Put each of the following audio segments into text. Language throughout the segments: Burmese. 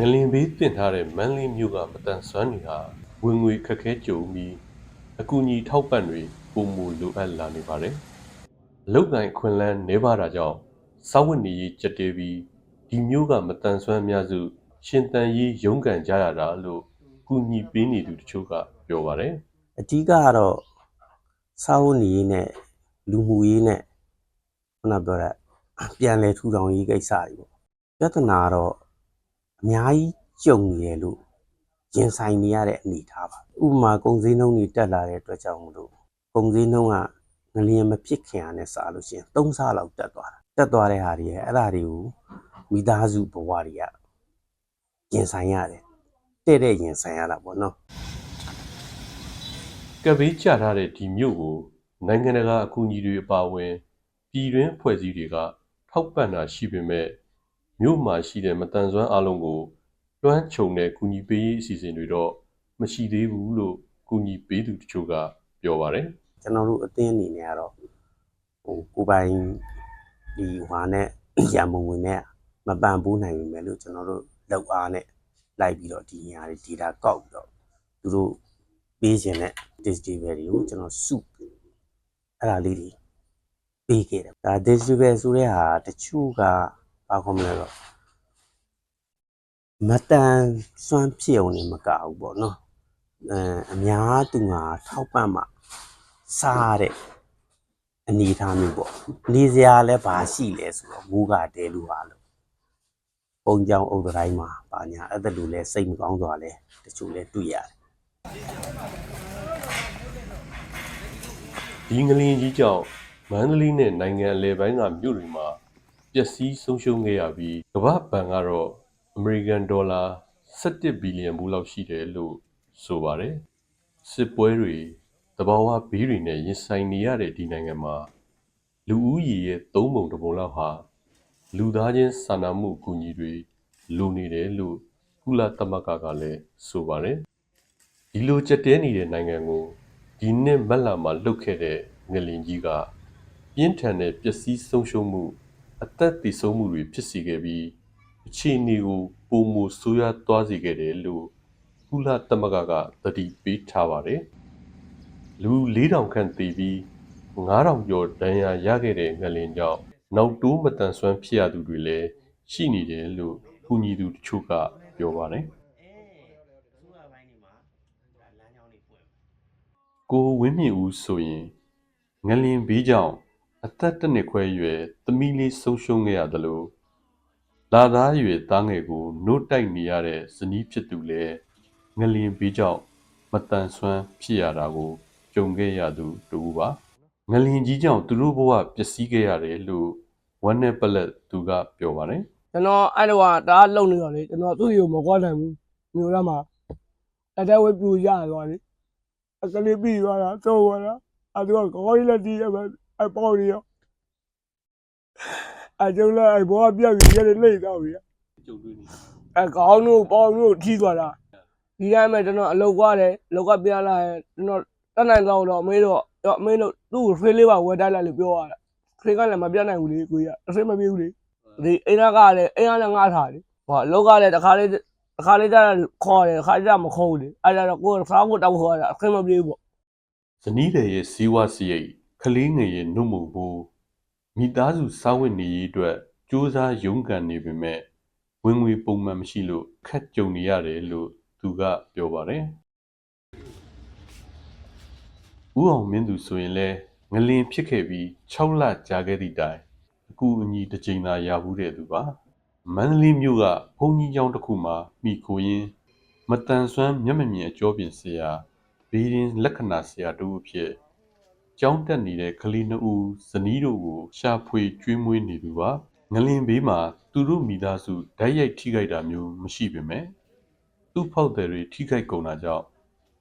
ငလင်ဘေးတင်ထားတဲ့မန်းလေးမြို့ကမတန်ဆွမ်းတွေဟာဝင်ငွေခက်ခဲကြုံပြီးအကူအညီထောက်ပံ့တွေပုံမူလိုအပ်လာနေပါတယ်။အလုတ်ကိုင်းခွင်လန်းနေပါတာကြောင့်စောက်ဝတ်နေရေးကြက်တဲပြီးဒီမြို့ကမတန်ဆွမ်းအများစုရှင်တန်ရေးရုန်းကန်ကြရတာလို့ကူညီပေးနေသူတချို့ကပြောပါတယ်အကြီးကတော့စာဝတ်နေရေးနဲ့လူမှုရေးနဲ့ခုနပြောတဲ့ပြန်လဲထူထောင်ရေးကိစ္စတွေပေါ့ပြဿနာကတော့ အများကြီးကြုံနေတယ်လို့ရင်ဆိုင်နေရတဲ့အနေအထားပါဥပမာကုန်စည်နှုန်းတွေတက်လာတဲ့အတွက်ကြောင့်မလို့ကုန်စည်နှုန်းကငလျင်မဖြစ်ခင်ကနဲ့စားလို့ရှိရင်၃ဆလောက်တက်သွားတာတက်သွားတဲ့ဟာတွေရဲ့အဲ့ဒါတွေကိုမိသားစုဘဝတွေကရင်ဆိုင်ရတယ်တဲ့တဲ့ရင်ဆိုင်ရတာပေါ့နော်။ကပ်ဘေးကျထားတဲ့ဒီမြို့ကိုနိုင်ငံတကာအကူအညီတွေအပါအဝင်ပြည်တွင်းဖွဲ့စည်းတွေကထောက်ပံ့တာရှိပေမဲ့ မြို့မှာရှိတဲ့မတန်ဆွမ်းအလုံးကိုလွှမ်းခြုံတဲ့ကူညီပေးရေးအစီအစဉ်တွေတော့မရှိသေးဘူးလို့ကူညီပေးသူတချို့ကပြောပါတယ်ကျွန်တော်တို့အသင်းအနေနဲ့ကတော့ဟိုကိုယ်ပိုင်ဒီဟွာနဲ့ရံမုံဝင်နဲ့မပန်ပိုးနိုင်ပြီမဲ့လို့ကျွန်တော်တို့လောက်အားနဲ့လိုက်ပြီးတော့ဒီနေရာတွေ data ကောက်ပြီးတော့သူတို့ပေးခြင်းတဲ့ digital တွေကိုကျွန်တော်စုအဲ့ဒါလေးတွေပေးခဲ့တယ်ဒါ digital ဆိုတဲ့ဟာတချို့က ဘာခေါ်မလဲတော့မတန်စွမ်းဖြစ်အောင်နေမကဘူးပေါ့နော်အဲအများသူငါထောက်ပံ့မှစားတဲ့အနေအထားမျိုးပေါ့နေစရာလည်းဘာရှိလဲဆိုတော့မိုးကတဲလူပါလို့ပုံကြောင်အုပ်တိုင်းမှာပါညာအဲ့ဒါလူလဲစိတ်မကောင်းစွာလဲတချို့လဲတွေ့ရတယ်။ဒီငလျင်ကြီးကြောင့်မန္တလေးနဲ့နိုင်ငံအလယ်ပိုင်းကမြို့တွေမှာ ပျက်စီးဆုံးရှုံးခဲ့ရပြီးကမ္ဘာ့ဘဏ်ကတော့အမေရိကန်ဒေါ်လာ17ဘီလီယံဘူးလောက်ရှိတယ်လို့ဆိုပါတယ်။စစ်ပွဲတွေတဘာဝဘေးတွေနဲ့ရင်ဆိုင်နေရတဲ့ဒီနိုင်ငံမှာလူဦးရေရဲ့သုံးပုံတစ်ပုံလောက်ဟာလူသားချင်းစာနာမှုအကူအညီတွေလိုနေတယ်လို့ကုလသမဂ္ဂကလည်းဆိုပါတယ်။ဒီလိုကြက်တဲနေတဲ့နိုင်ငံကိုဒီနှစ်မတ်လမှာလှုပ်ခဲ့တဲ့ငလင်ကြီးကပြင်းထန်တဲ့ပျက်စီးဆုံးရှုံးမှု အသက်သေဆုံးမှုတွေဖြစ်စေခဲ့ပြီးအခြေအနေကိုပုံမဆိုးရွားသွားစေခဲ့တယ်လို့ကုလသမဂ္ဂကသတိပေးထားပါတယ်။လူ4000ခန့်သေပြီး9000ကျော်ဒဏ်ရာရခဲ့တဲ့ငလင်ကြောင့်နောက်တိုးမတန်ဆွမ်းဖြစ်ရသူတွေလည်းရှိနေတယ်လို့ကုညီသူတချို့ကပြောပါတယ်။ကိုဝင်းမြင့်ဦးဆိုရင်ငလင်ဘေးကြောင့် အသက်တစ်နှစ်ခွဲအရွယ်သမီးလေးဆုံးရှုံးခဲ့ရတယ်လို့လာသားအရွယ်သားငယ်ကိုနှုတ်တိုက်နေရတဲ့ဇနီးဖြစ်သူလည်းငလင်ဘေးကြောင့်မတန်ဆွမ်းဖြစ်ရတာကိုကြုံခဲ့ရသူတူပါငလင်ကြီးကြောင့်သူတို့ဘဝပျက်စီးခဲ့ရတယ်လို့ဝမ်းနဲ့ပလက်သူကပြောပါတယ်ကျွန်တော်အဲ့တော့ကတအားလုံနေတော့လေကျွန်တော်သူ့ရုံမကွာနိုင်ဘူးမျိုးရမှာအတက်ဝဲပြူရသွားလေအကလေးပြီးသွားတာတော့သွားတာအဲ့တော့ကောင်းလေးတီးရမယ် အပေါင်းရောအကျုံးလိုက်အဘောကပြက်ပြီးရတဲ့လိမ့်တော့ပြီကြုံတွေ့နေအကောင်းတို့ပေါင်းတို့ထီးသွားတာဒီတိုင်းမဲ့ကျွန်တော်အလုတ်ကွာတယ်အလုတ်ကပြလာရင်ကျွန်တော်တက်နိုင်တော့တော့အမေတို့တော့အမေတို့သူ့ကိုဖေးလေးပါဝယ်တိုက်လိုက်လို့ပြောရတာဖေးကလည်းမပြတ်နိုင်ဘူးလေကိုကြီးကအဆင်မပြေဘူးလေဒီအိမ်ကလည်းအိမ်ကလည်းငားထားတယ်ဟောအလုတ်ကလည်းတခါလေးတခါလေးကျခေါ်တယ်တခါလေးကျမခေါ်ဘူးလေအဲ့ဒါတော့ကိုယ်ဖားကိုတောက်ခေါ်ရတာအဆင်မပြေဘူးပေါ့ဇနီးတဲ့ရဲ့ဇီဝစရိတ် ကလေးငယ်ရဲ့နှုတ်မှုဖို့မိသားစုစာဝတ်နေရေးအတွက်စူးစမ်းရုန်းကန်နေပေမဲ့ဝင်ငွေပုံမှန်မရှိလို့ခက်ကြုံနေရတယ်လို့သူကပြောပါတယ်။ဦးအောင်မင်းသူဆိုရင်လဲငလင်ဖြစ်ခဲ့ပြီး6လကြာခဲ့သည့်တိုင်အကူအညီတစ်ချိန်သာရဘူးတဲ့သူပါ။မန္တလေးမြို့ကဘုံကြီးကျောင်းတစ်ခုမှာမိခိုရင်းမတန်ဆွမ်းမျက်မမြင်အကျော်ပြင်ဆရာဘီရင်လက္ခဏာဆရာတို့အဖြစ် ကျောင်းတက်နေတဲ့ကလေးနှစ်ဦးဇနီးတို့ကိုရှာဖွေကျွေးမွေးနေသူပါငလင်ဘေးမှာသူတို့မိသားစုဓာတ်ရိုက်ထိခိုက်တာမျိုးမရှိပေမဲ့သူ့ဖောက်တယ်တွေထိခိုက်ကုန်တာကြောင့်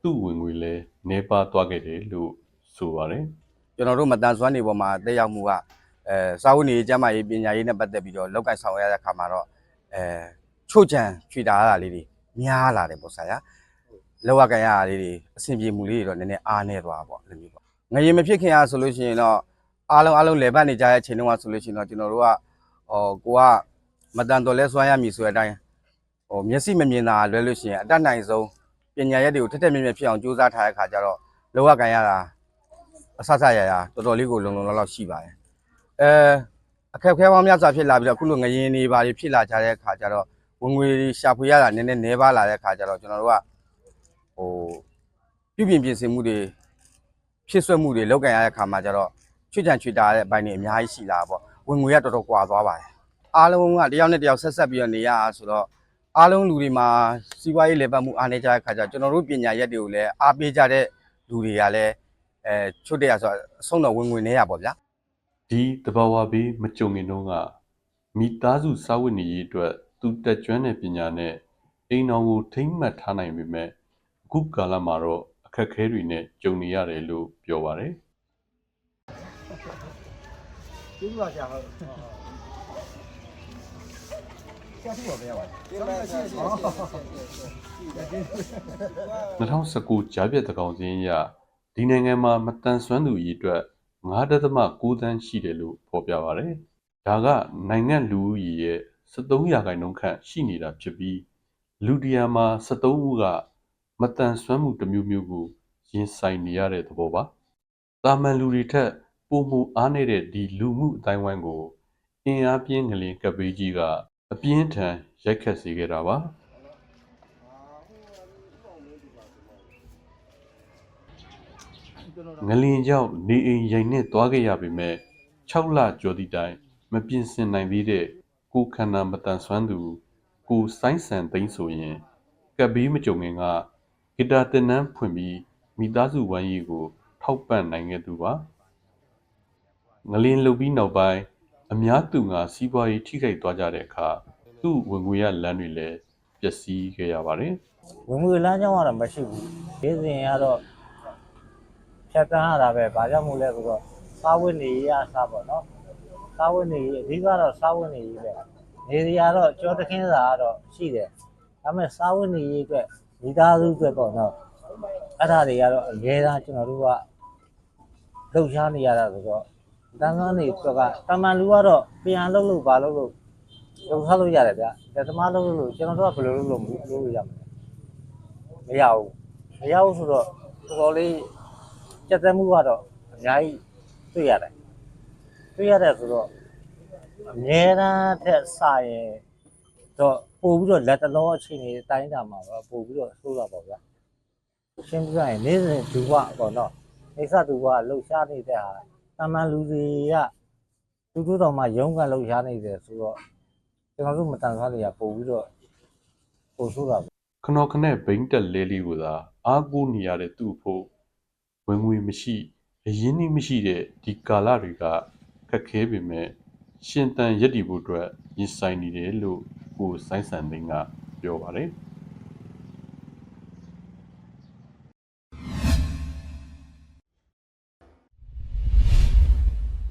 သူ့ဝင်ငွေလည်းနှဲပါသွားခဲ့တယ်လို့ဆိုပါတယ်ကျွန်တော်တို့မတန်ဆွမ်းနေပေါ်မှာတက်ရောက်မှုကအဲစာဝတ်နေရေးကျန်းမာရေးပညာရေးနဲ့ပတ်သက်ပြီးတော့လောက်ကင်ဆောင်ရတဲ့အခါမှာတော့အဲချို့ချံချွေတာရတာလေးတွေများလာတယ်ပေါ့ဆရာလောက်ကင်ရတာလေးတွေအဆင်ပြေမှုလေးတွေတော့နည်းနည်းအားနေသွားပါပေါ့အဲ့လိုမျိုးပေါ့ ငရင်မဖြစ်ခင်အားဆိုလို့ရှိရင်တော့အားလုံးအားလုံးလေပတ်နေကြတဲ့အချိန်တုန်းကဆိုလို့ရှိရင်တော့ကျွန်တော်တို့ကဟောကိုကမတန်တော်လဲဆွမ်းရမည်ဆိုတဲ့အတိုင်းဟိုမျက်စိမမြင်တာလွဲလို့ရှိရင်အတတ်နိုင်ဆုံးပညာရက်တွေကိုထက်ထက်မြက်မြက်ဖြစ်အောင်ကြိုးစားထားတဲ့ခါကျတော့လောကကန်ရတာအဆဆရရတော်တော်လေးကိုလုံလုံလောက်လောက်ရှိပါတယ်အဲအခက်အခဲပေါင်းများစွာဖြစ်လာပြီးတော့အခုလိုငရင်နေပါဖြစ်လာကြတဲ့ခါကျတော့ဝင်ငွေရှာဖွေရတာနည်းနည်းနှဲပါလာတဲ့ခါကျတော့ကျွန်တော်တို့ကဟိုပြုပြင်ပြင်ဆင်မှုတွေ ဖြစ်ဆွက်မှုတွေလောက်ကန်ရတဲ့ခါမှာကျတော့ချွတ်ချန်ချွတ်တာတဲ့အပိုင်းတွေအများကြီးရှိလာပေါ့ဝင်ငွေကတော်တော်ကွာသွားပါတယ်အားလုံးကတယောက်နဲ့တယောက်ဆက်ဆက်ပြီးတော့နေရတာဆိုတော့အားလုံးလူတွေမှာစီးပွားရေးလေပတ်မှုအားနေကြတဲ့ခါကျကျွန်တော်တို့ပညာရက်တွေကိုလည်းအားပေးကြတဲ့လူတွေကလည်းအဲချွတ်တဲ့ရဆိုတော့အဆုံးတော့ဝင်ဝင်နေရပါဗျာဒီတဘာဝဘေးမကြုံခင်တုန်းကမိသားစုစာဝတ်နေရေးအတွက်သူတက်ကျွမ်းတဲ့ပညာနဲ့အိမ်တော်ကိုထိမ့်မှတ်ထားနိုင်ပေမဲ့အခုကာလမှာတော့ အခက်အခဲတွေနဲ့ကြုံနေရတယ်လို့ပြောပါတယ်ကျေးဇူးပါဆရာဟုတ်ဆရာသူ့ပါပဲပါကျေးဇူးပါဆရာ2019ကြားပြတ်တကောင်စင်းအရဒီနိုင်ငံမှာမတန်ဆွမ်းသူအရေးအတွက်9.9တန်းရှိတယ်လို့ဖော်ပြပါတယ်။ဒါကနိုင်ငံလူဦးရေရဲ့73ရာခိုင်နှုန်းခန့်ရှိနေတာဖြစ်ပြီးလူတရာမှာ73ဦးက မတန်ဆွမ်းမှုတစ်မျိုးမျိုးကိုရင်ဆိုင်နေရတဲ့သဘောပါ။တာမန်လူတွေထက်ပိုမှုအားနေတဲ့ဒီလူမှုအတိုင်းဝိုင်းကိုအင်အားပြင်းကလေးကပ်ပေးကြီးကအပြင်းထန်ရိုက်ခတ်စေခဲ့တာပါ။ငလင်ကြောင့်နေအိမ်ရိုင်နဲ့သွားခဲ့ရပေမဲ့6လကျော်သည့်တိုင်မပြင်ဆင်နိုင်သေးတဲ့ကိုယ်ခန္ဓာမတန်ဆွမ်းသူ ကိုစိုင်းဆန်သိန်းဆိုရင်ကပ်ဘေးမကြုံခင်က ဂီတာတင်နန်းဖွင့်ပြီး မိသားစုဝမ်းရေးကို ထောက်ပံ့နိုင်ခဲ့သူပါငလင်လှုပ်ပြီးနောက်ပိုင်းအများသူငါစီးပွားရေးထိခိုက်သွားကြတဲ့အခါသူ့ဝင်ငွေရလမ်းတွေလည်းပျက်စီးခဲ့ရပါတယ်ဝင်ငွေလမ်းကြောင်းကတော့မရှိဘူးဒီစဉ်ကတော့ဖြတ်တန်းရတာပဲဘာကြောင့်မို့လဲဆိုတော့စားဝတ်နေရေးအစားပေါ့နော်စားဝတ်နေရေးအဓိကတော့စားဝတ်နေရေးပဲနေစရာတော့ကြောတခင်းစာကတော့ရှိတယ်ဒါပေမဲ့စားဝတ်နေရေးအတွက် မိသားစုအတွက်ပေါ့နော်အဲ့ဒါတွေကတော့အများအားကျွန်တော်တို့ကလှုပ်ရှားနေရတာဆိုတော့တန်းစားနေအတွက်ကတမန်လူကတော့ပြန်လှုပ်လို့ဘာလုပ်လို့လှုပ်ထားလို့ရတယ်ဗျဒါသမားလှုပ်လို့ကျွန်တော်တို့ကဘယ်လိုလုပ်လို့မလုပ်လို့ရမလဲမရဘူးမရဘူးဆိုတော့တော်တော်လေးကြက်သက်မှုကတော့အများကြီးတွေ့ရတယ်တွေ့ရတယ်ဆိုတော့အများတန်းထက်စရင်တော့ ပို့ပြီးတော့လက်တလောအချိန်ကြီးတိုင်းတာမှာတော့ပို့ပြီးတော့ဆိုးတာပေါ့ဗျာရှင်းပြရင်နေ့စဉ်ဒူဝပေါ့နော်နေဆဒူဝလှုပ်ရှားနေတဲ့ဟာတမန်လူတွေကတူတူတော်မှရုံးကန်လှုပ်ရှားနေတယ်ဆိုတော့ကျွန်တော်တို့မတန်ဆွမ်းတွေကပို့ပြီးတော့ပို့ဆိုးတာပေါ့ခနော်ခနဲ့ဘိန်းတက်လဲလေးကိုသာအားကိုးနေရတဲ့သူ့ဖို့ဝင်ငွေမရှိအရင်းနှီးမရှိတဲ့ဒီကာလတွေကခက်ခဲပေမဲ့ရှင်တန်ရက်တီဖို့အတွက်ရင်ဆိုင်နေတယ်လို့ ကိုစိုင်းစံသိန်းကပြောပါတယ်